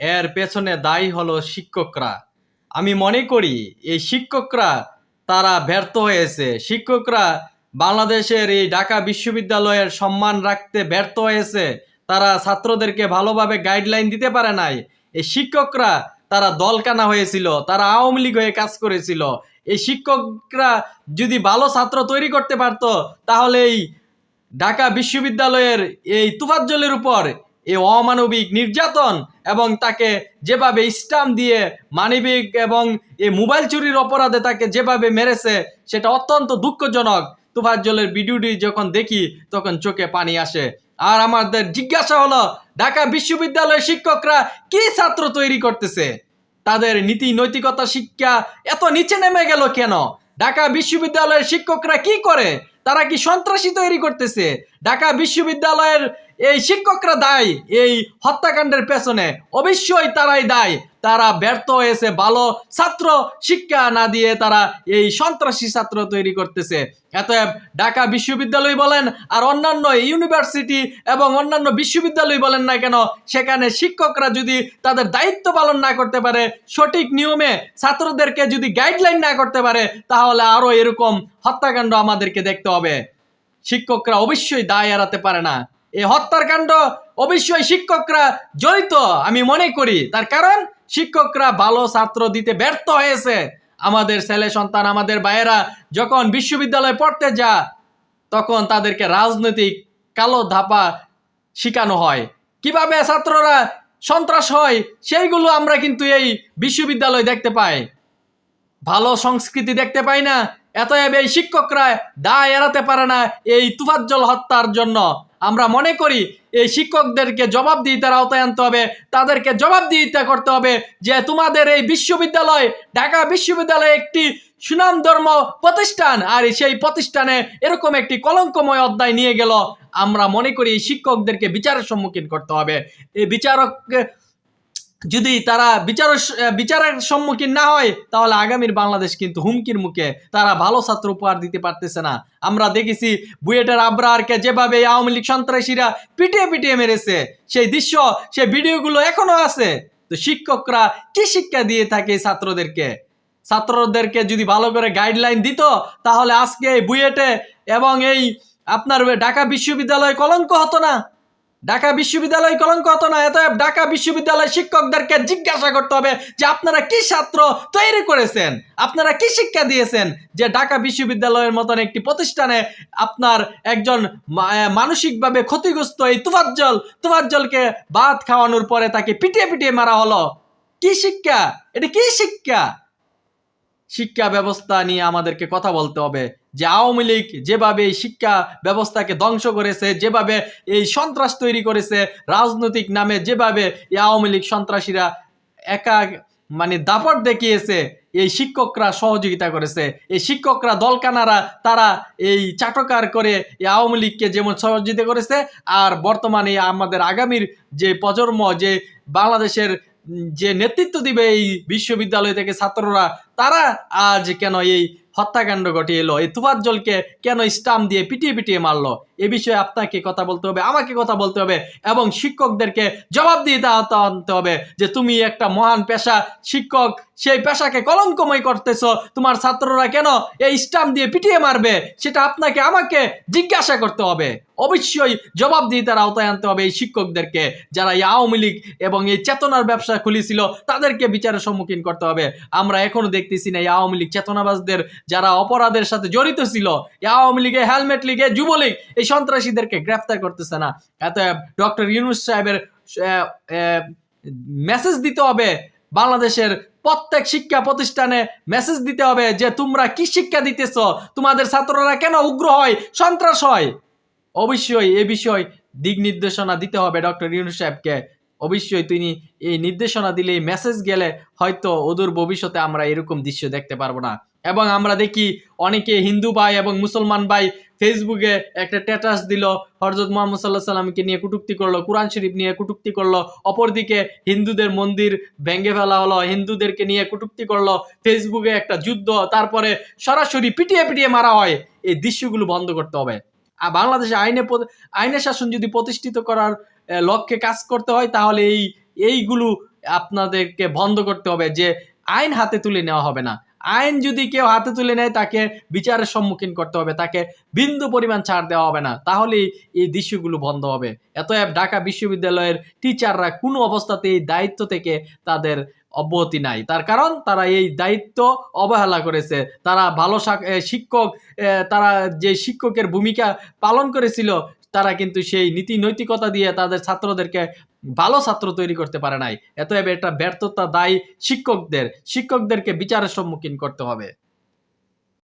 এর পেছনে দায়ী হলো শিক্ষকরা। আমি মনে করি, এই শিক্ষকরা তারা ব্যর্থ হয়েছে। শিক্ষকরা বাংলাদেশের এই ঢাকা বিশ্ববিদ্যালয়ের সম্মান রাখতে ব্যর্থ হয়েছে। তারা ছাত্রদেরকে ভালোভাবে গাইডলাইন দিতে পারে নাই। এই শিক্ষকরা তারা দলকানা হয়েছিল, তারা আওয়ামী লীগ হয়ে কাজ করেছিল। এই শিক্ষকরা যদি ভালো ছাত্র তৈরি করতে পারতো তাহলে এই ঢাকা বিশ্ববিদ্যালয়ের এই তুফাজ্জলের উপর এই অমানবিক নির্যাতন এবং তাকে যেভাবে স্টাম্প দিয়ে মানবিক এবং এই মোবাইল চুরির অপরাধে তাকে যেভাবে মেরেছে, সেটা অত্যন্ত দুঃখজনক। তুফাজ্জলের ভিডিওটি যখন দেখি, তখন চোখে পানি আসে। আর আমাদের জিজ্ঞাসা হলো, ঢাকা বিশ্ববিদ্যালয়ের শিক্ষকরা কি ছাত্র তৈরি করতেছে? তাদের নীতি নৈতিকতা শিক্ষা এত নিচে নেমে গেল কেন? ঢাকা বিশ্ববিদ্যালয়ের শিক্ষকরা কি করে? তারা কি সন্ত্রাসী তৈরি করতেছে? ঢাকা বিশ্ববিদ্যালয়ের এই শিক্ষকরা দায়, এই হত্যাকাণ্ডের পেছনে। অবশ্যই তারাই দায়ী। তারা ব্যর্থ হয়েছে, ভালো ছাত্র শিক্ষা না দিয়ে তারা এই সন্ত্রাসী ছাত্র তৈরি করতেছে। এতএব ঢাকা বিশ্ববিদ্যালয় বলেন, আর অন্যান্য ইউনিভার্সিটি এবং অন্যান্য বিশ্ববিদ্যালয় বলেন না কেন, সেখানে শিক্ষকরা যদি তাদের দায়িত্ব পালন না করতে পারে, সঠিক নিয়মে ছাত্রদেরকে যদি গাইডলাইন না করতে পারে, তাহলে আরও এরকম হত্যাকাণ্ড আমাদেরকে দেখতে হবে। শিক্ষকরা অবশ্যই দায় এড়াতে পারে না। এই হত্যার কাণ্ড অবশ্যই শিক্ষকরা জড়িত, আমি মনে করি। তার কারণ, শিক্ষকরা ভালো ছাত্র দিতে ব্যর্থ হয়েছে। আমাদের ছেলে সন্তান, আমাদের ভাইয়েরা যখন বিশ্ববিদ্যালয়ে পড়তে যা তখন তাদেরকে রাজনৈতিক কালো ধাপা শেখানো হয়। কীভাবে ছাত্ররা সন্ত্রাস হয়, সেইগুলো আমরা কিন্তু এই বিশ্ববিদ্যালয় দেখতে পাই। ভালো সংস্কৃতি দেখতে পাই না, এতএব এই শিক্ষকরা দায় এড়াতে পারে না এই তুফাজ্জল হত্যার জন্য। আমরা মনে করি এই শিক্ষকদেরকে জবাবদিহিতার আওতায় আনতে হবে, তাদেরকে জবাবদিহিতা করতে হবে যে তোমাদের এই বিশ্ববিদ্যালয় ঢাকা বিশ্ববিদ্যালয় একটি সুনাম ধর্ম প্রতিষ্ঠান আর সেই প্রতিষ্ঠানে এরকম একটি কলঙ্কময় অধ্যায় নিয়ে গেল। আমরা মনে করি এই শিক্ষকদেরকে বিচারের সম্মুখীন করতে হবে। এই বিচারক যদি তারা বিচার, বিচারের সম্মুখীন না হয়, তাহলে আগামীর বাংলাদেশ কিন্তু হুমকির মুখে তারা ভালো ছাত্র উপহার দিতে পারতেছে না। আমরা দেখেছি বুয়েটের আব্রারকে যেভাবে আওয়ামী লীগ সন্ত্রাসীরা পিটিয়ে পিটিয়ে মেরেছে, সেই দৃশ্য, সেই ভিডিওগুলো এখনও আছে। তো শিক্ষকরা কি শিক্ষা দিয়ে থাকে ছাত্রদেরকে? ছাত্রদেরকে যদি ভালো করে গাইডলাইন দিত, তাহলে আজকে বুয়েটে এবং এই আপনার ঢাকা বিশ্ববিদ্যালয় কলঙ্ক হতো না। ঢাকা বিশ্ববিদ্যালয় কলঙ্ক হতো না এত ঢাকা বিশ্ববিদ্যালয় শিক্ষকদেরকে জিজ্ঞাসা করতে হবে যে আপনারা কি ছাত্র তৈরি করেছেন? আপনারা কি শিক্ষা দিয়েছেন? যে ঢাকা বিশ্ববিদ্যালয়ের মতন একটি প্রতিষ্ঠানে আপনার একজন মানসিকভাবে ক্ষতিগ্রস্ত এই তুফাজ্জল, তুফাজ্জলকে ভাত খাওয়ানোর পরে তাকে পিটিয়ে পিটিয়ে মারা হলো। কি শিক্ষা? এটা কি শিক্ষা? শিক্ষা ব্যবস্থা নিয়ে আমাদেরকে কথা বলতে হবে। যে আওয়ামী লীগ যেভাবে এই শিক্ষা ব্যবস্থাকে ধ্বংস করেছে, যেভাবে এই সন্ত্রাস তৈরি করেছে, রাজনৈতিক নামে যেভাবে এই আওয়ামী লীগ সন্ত্রাসীরা একা মানে দাপট দেখিয়েছে, এই শিক্ষকরা সহযোগিতা করেছে। এই শিক্ষকরা দলকানারা তারা এই চাটকার করে এই আওয়ামী লীগকে যেমন সহযোগিতা করেছে, আর বর্তমানে আমাদের আগামীর যে প্রজন্ম, যে বাংলাদেশের যে নেতৃত্ব দিবে এই বিশ্ববিদ্যালয় থেকে ছাত্ররা তারা আজ কেন এই হত্যাকাণ্ড ঘটিয়ে এলো এই তুফাজ্জলকে কেন স্টাম্প দিয়ে পিটিয়ে পিটিয়ে মারলো? এ বিষয়ে আপনাকে কথা বলতে হবে, আমাকে কথা বলতে হবে এবং শিক্ষকদেরকে জবাব দিয়ে আনতে হবে যে তুমি একটা মহান পেশা শিক্ষক, সেই পেশাকে কলঙ্কময় করতেছো, তোমার ছাত্ররা কেন এই স্টাম্প দিয়ে পিটিয়ে মারবে? সেটা আপনাকে, আমাকে জিজ্ঞাসা করতে হবে। অবশ্যই জবাব দিয়ে তার আওতায় আনতে হবে এই শিক্ষকদেরকে, যারা এই আওয়ামী লীগ এবং এই চেতনার ব্যবসা খুলেছিল, তাদেরকে বিচারের সম্মুখীন করতে হবে। আমরা এখনও দেখতেছি না এই আওয়ামী লীগ চেতনাবাজদের যারা অপরাধের সাথে জড়িত ছিল আওয়ামী লীগে, হেলমেট লীগে, যুবলীগ, এই সন্ত্রাসীদেরকে গ্রেফতার করতেছে না। এত ডক্টর ইউনুস সাহেবের মেসেজ দিতে হবে বাংলাদেশের প্রত্যেক শিক্ষা প্রতিষ্ঠানে মেসেজ দিতে হবে যে, তোমরা কি শিক্ষা দিতেছ? তোমাদের ছাত্ররা কেন উগ্র হয়? সন্ত্রাস হয়? অবশ্যই এ বিষয় দিক নির্দেশনা দিতে হবে ডক্টর ইউনুস সাহেবকে। অবশ্যই তিনি এই নির্দেশনা দিলে এই মেসেজ গেলে হয়তো অদূর ভবিষ্যতে আমরা এরকম দৃশ্য দেখতে পারব না। এবং আমরা দেখি অনেকে হিন্দু ভাই এবং মুসলমান ভাই ফেসবুকে একটা স্ট্যাটাস দিল হরজত মোহাম্মদ সাল্লাহ সাল্লামকে নিয়ে কুটুক্তি করল, কোরআন শরীফ নিয়ে কুটুক্তি করল, অপরদিকে হিন্দুদের মন্দির ভেঙে ফেলা হলো, হিন্দুদেরকে নিয়ে কুটুক্তি করল ফেসবুকে একটা যুদ্ধ, তারপরে সরাসরি পিটিয়ে পিটিয়ে মারা হয়। এই দৃশ্যগুলো বন্ধ করতে হবে। আর বাংলাদেশে আইনে আইনের শাসন যদি প্রতিষ্ঠিত করার লক্ষ্যে কাজ করতে হয়, তাহলে এই, এইগুলো আপনাদেরকে বন্ধ করতে হবে যে আইন হাতে তুলে নেওয়া হবে না। আইন যদি কেউ হাতে তুলে নেয়, তাকে বিচারের সম্মুখীন করতে হবে, তাকে বিন্দু পরিমাণ ছাড় দেওয়া হবে না। তাহলেই এই দৃশ্যগুলো বন্ধ হবে। এতএব ঢাকা বিশ্ববিদ্যালয়ের টিচাররা কোনো অবস্থাতে এই দায়িত্ব থেকে তাদের অব্যাহতি নাই। তার কারণ, তারা এই দায়িত্ব অবহেলা করেছে। তারা ভালো শিক্ষক তারা যে শিক্ষকের ভূমিকা পালন করেছিল তারা কিন্তু সেই নীতি নৈতিকতা দিয়ে তাদের ছাত্রদেরকে ভালো ছাত্র তৈরি করতে পারে নাই। এতএব এটা ব্যর্থতা দায়ী শিক্ষকদের। শিক্ষকদেরকে বিচারের সম্মুখীন করতে হবে।